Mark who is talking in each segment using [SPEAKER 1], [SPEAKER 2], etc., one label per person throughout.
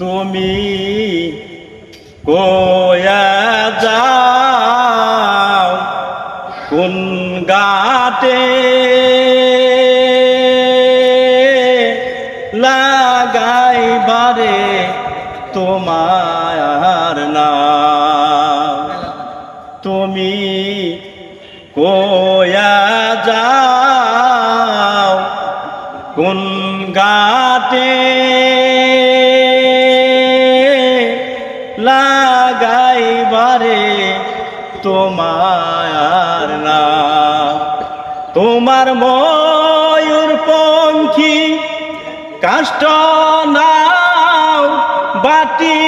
[SPEAKER 1] তুমি কোয়া যাও কোন গাটে লাগাইবারে তোমার না তুমি কোয়া যাও কোন গাটে তোমার ময়ূর পঙ্খী, কাষ্ট নাও, বাটি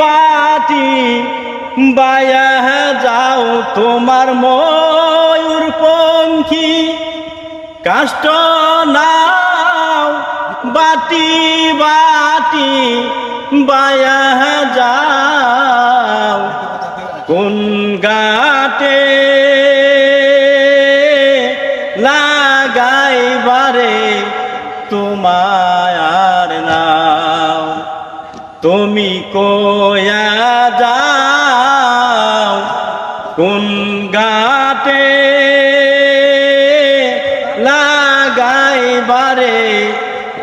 [SPEAKER 1] বাটি, বায়া যাও তোমার ময়ূর পঙ্খী। কাষ্ট নাও, বাটি বাটি, বায়া যাও। কোন তোমার নাও। তুমি কোয়া যাও? কোন গাটে লাগাইবারে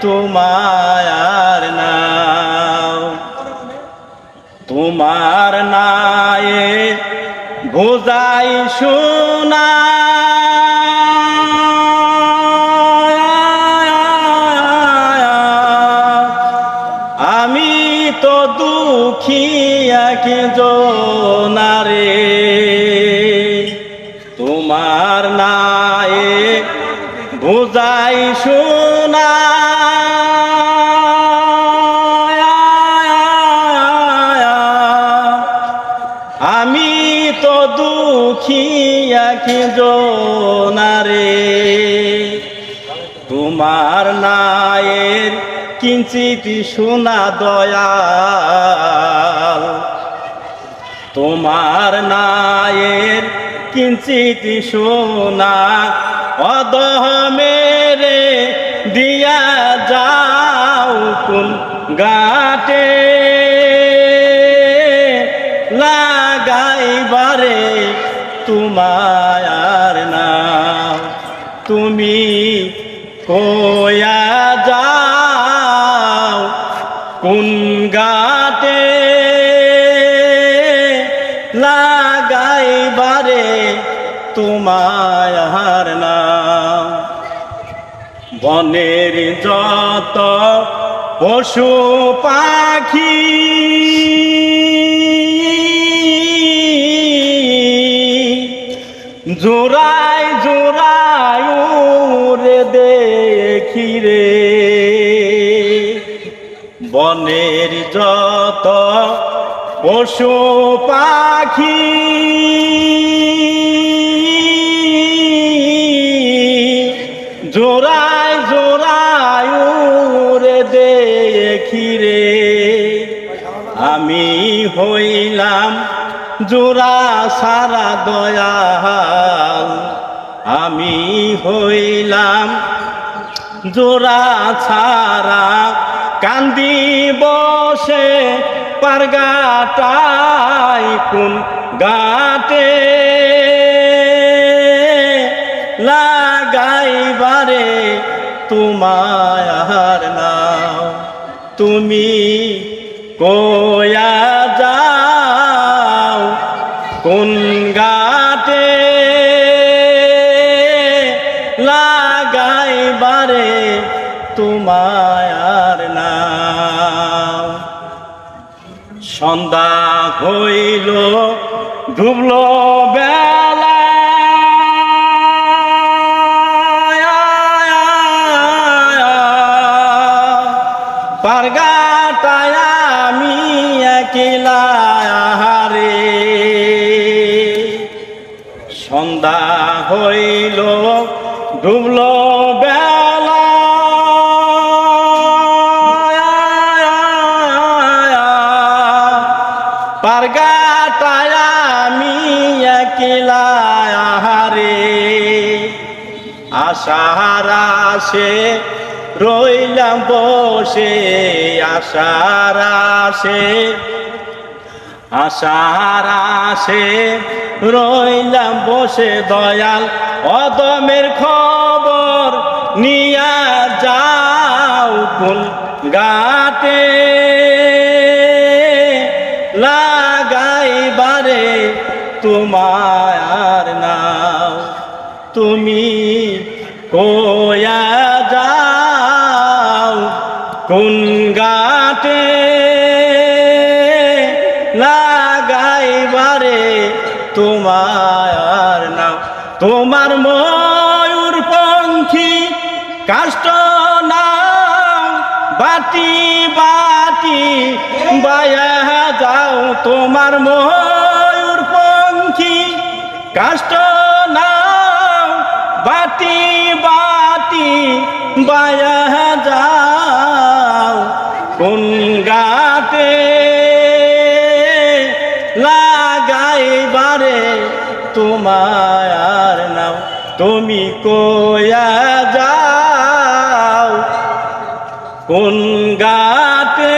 [SPEAKER 1] তোমার নাও? তোমার নায়ে বোঝাই শোনা জনারে তোমার নায়ে বোঝাই শোনা। আমি তো দুঃখী এক জনারে তোমার নায়ের কিঞ্চিত শোনা দয়াল। তোমার নায়ের কিঞ্চিত শোনা অদহ মেরে দিয়া যাও কোন গাটে লাগাইবারে তোমার নাম তুমি লাগাইবারে তোমার নাম বনের যত পশু পাখি জোড়ায় জোড়ায় উড়ে দেখি রে। বনের যত পশু পাখি। জোড়ায় জোড়ায় উড়ে দেখি রে। আমি হইলাম জোড়া সারা দয়াল। আমি হইলাম জোড়া ছাড়া কান্দি বসে পারগাটাই কোন গাটে? লাগাইবারে তোমার নাও। তুমি কোয়া সন্ধ্যা হইল ডুবল বেলা। পারগাটায় আমি একলা হারে সন্ধ্যা হইল ডুবল একলা হারে আশাহারা সে, রইলাম বসে। আশার আসে আশার আসে রইলাম বসে। দয়াল অদমের খবর নিয়া যাও কোন গাতে তোমার নাও। তুমি কোয়া যাও? কোন গাতে লাগাইবারে তোমার নাও? তোমার ময়ূর পঙ্খী কাষ্ট নাও। বাটি বাটি বায়া যাও, তোমার ময়ূর কাষ্ট বাতি বাটি বায়া যাও। কোন গাতে লাগাইবারে তোমার নাও। তুমি কোয়া যাও, কোন গাতে